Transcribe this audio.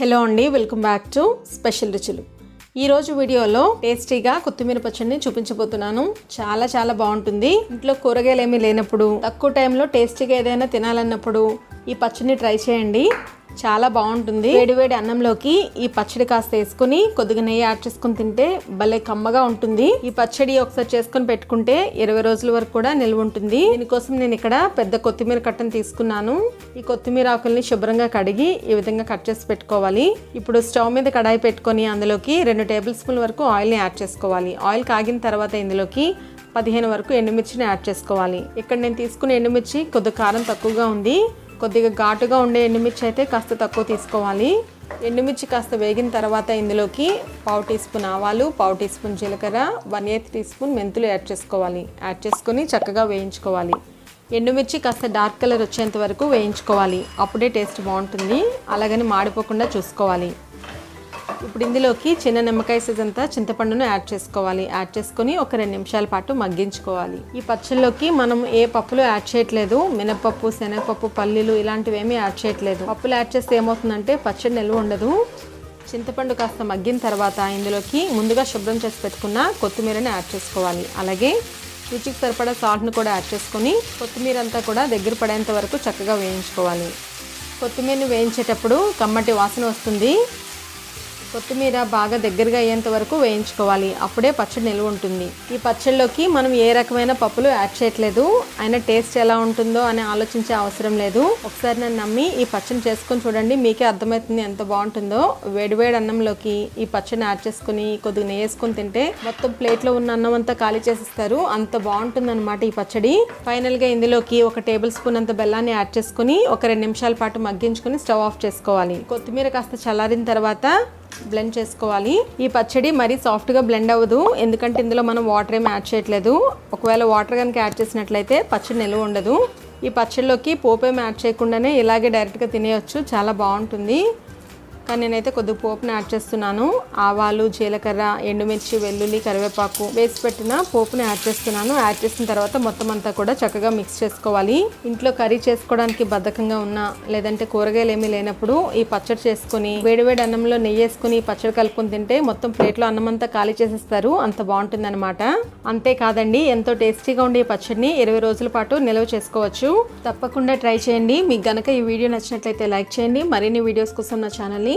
Hello అండి welcome back to special రుచులు. ఈరోజు వీడియోలో టేస్టీగా కొత్తిమీర పచ్చడిని చూపించబోతున్నాను. చాలా చాలా బాగుంటుంది. ఇంట్లో కూరగాయలు ఏమీ లేనప్పుడు తక్కువ టైంలో టేస్టీగా ఏదైనా తినాలన్నప్పుడు ఈ పచ్చడిని ట్రై చేయండి. చాలా బాగుంటుంది. వేడివేడి అన్నంలోకి ఈ పచ్చడి కాస్త వేసుకుని కొద్దిగా నెయ్యి యాడ్ చేసుకుని తింటే భలే కమ్మగా ఉంటుంది. ఈ పచ్చడి ఒకసారి చేసుకుని పెట్టుకుంటే ఇరవై రోజుల వరకు కూడా నిల్వ ఉంటుంది. దీనికోసం నేను ఇక్కడ పెద్ద కొత్తిమీర కట్టను తీసుకున్నాను. ఈ కొత్తిమీర ఆకుల్ని శుభ్రంగా కడిగి ఈ విధంగా కట్ చేసి పెట్టుకోవాలి. ఇప్పుడు స్టవ్ మీద కడాయి పెట్టుకొని అందులోకి రెండు టేబుల్ స్పూన్ వరకు ఆయిల్ని యాడ్ చేసుకోవాలి. ఆయిల్ కాగిన తర్వాత ఇందులోకి పదిహేను వరకు ఎండుమిర్చిని యాడ్ చేసుకోవాలి. ఇక్కడ నేను తీసుకున్న ఎండుమిర్చి కొద్ది కారం తక్కువగా ఉంది. కొద్దిగా ఘాటుగా ఉండే ఎండుమిర్చి అయితే కాస్త తక్కువ తీసుకోవాలి. ఎండుమిర్చి కాస్త వేగిన తర్వాత ఇందులోకి పావు టీ స్పూన్ ఆవాలు పావు టీ స్పూన్ జీలకర్ర వన్ ఎయిత్ టీ స్పూన్ మెంతులు యాడ్ చేసుకోవాలి. యాడ్ చేసుకొని చక్కగా వేయించుకోవాలి. ఎండుమిర్చి కాస్త డార్క్ కలర్ వచ్చేంత వరకు వేయించుకోవాలి. అప్పుడే టేస్ట్ బాగుంటుంది. అలాగని మాడిపోకుండా చూసుకోవాలి. ఇప్పుడు ఇందులోకి చిన్న నిమ్మకాయ సైజ్ అంతా చింతపండును యాడ్ చేసుకోవాలి. యాడ్ చేసుకొని ఒక రెండు నిమిషాల పాటు మగ్గించుకోవాలి. ఈ పచ్చళ్ళలోకి మనం ఏ పప్పులు యాడ్ చేయట్లేదు. మినపప్పు శనగపప్పు పల్లీలు ఇలాంటివి ఏమీ యాడ్ చేయట్లేదు. పప్పులు యాడ్ చేస్తే ఏమవుతుందంటే పచ్చడి నిల్వ ఉండదు. చింతపండు కాస్త మగ్గిన తర్వాత ఇందులోకి ముందుగా శుభ్రం చేసి పెట్టుకున్న కొత్తిమీరని యాడ్ చేసుకోవాలి. అలాగే రుచికి సరిపడా సాల్ట్ను కూడా యాడ్ చేసుకొని కొత్తిమీర అంతా కూడా దగ్గర పడేంత వరకు చక్కగా వేయించుకోవాలి. కొత్తిమీరని వేయించేటప్పుడు కమ్మటి వాసన వస్తుంది. కొత్తిమీర బాగా దగ్గరగా అయ్యేంత వరకు వేయించుకోవాలి. అప్పుడే పచ్చడి నిల్వ ఉంటుంది. ఈ పచ్చడిలోకి మనం ఏ రకమైన పప్పులు యాడ్ చేయట్లేదు. అయినా టేస్ట్ ఎలా ఉంటుందో అని ఆలోచించే అవసరం లేదు. ఒకసారి నన్ను నమ్మి ఈ పచ్చడి చేసుకొని చూడండి మీకే అర్థమవుతుంది ఎంత బాగుంటుందో. వేడివేడి అన్నంలోకి ఈ పచ్చడిని యాడ్ చేసుకుని కొద్దిగా నెయ్యి తింటే మొత్తం ప్లేట్లో ఉన్న అన్నం అంతా ఖాళీ చేసిస్తారు. అంత బాగుంటుంది అనమాట ఈ పచ్చడి. ఫైనల్గా ఇందులోకి ఒక టేబుల్ స్పూన్ అంత బెల్లాన్ని యాడ్ చేసుకుని ఒక రెండు నిమిషాల పాటు మగ్గించుకుని స్టవ్ ఆఫ్ చేసుకోవాలి. కొత్తిమీర కాస్త చల్లారిన తర్వాత బ్లెండ్ చేసుకోవాలి. ఈ పచ్చడి మరీ సాఫ్ట్గా బ్లెండ్ అవ్వదు. ఎందుకంటే ఇందులో మనం వాటర్ ఏమి యాడ్ చేయట్లేదు. ఒకవేళ వాటర్ కనుక యాడ్ చేసినట్లయితే పచ్చడి నిలువ ఉండదు. ఈ పచ్చడిలోకి పోపు యాడ్ చేయకుండానే ఇలాగే డైరెక్ట్గా తినేయచ్చు. చాలా బాగుంటుంది. కానీ నేనైతే కొద్దిగా పోపుని యాడ్ చేస్తున్నాను. ఆవాలు జీలకర్ర ఎండుమిర్చి వెల్లుల్లి కరివేపాకు వేసి పెట్టిన పోపుని యాడ్ చేస్తున్నాను. యాడ్ చేసిన తర్వాత మొత్తం అంతా కూడా చక్కగా మిక్స్ చేసుకోవాలి. ఇంట్లో కర్రీ చేసుకోవడానికి బద్ధకంగా ఉన్నా లేదంటే కూరగాయలు ఏమీ లేనప్పుడు ఈ పచ్చడి చేసుకుని వేడివేడి అన్నంలో నెయ్యి వేసుకుని ఈ పచ్చడి కలుపుకుని తింటే మొత్తం ప్లేట్లో అన్నం అంతా ఖాళీ చేసేస్తారు. అంత బాగుంటుంది అనమాట అంతేకాదండి ఎంతో టేస్టీగా ఉండే ఈ పచ్చడిని ఇరవై రోజుల పాటు నిల్వ చేసుకోవచ్చు. తప్పకుండా ట్రై చేయండి. మీకు గనక ఈ వీడియో నచ్చినట్లయితే లైక్ చేయండి. మరిన్ని వీడియోస్ కోసం నా ఛానల్ని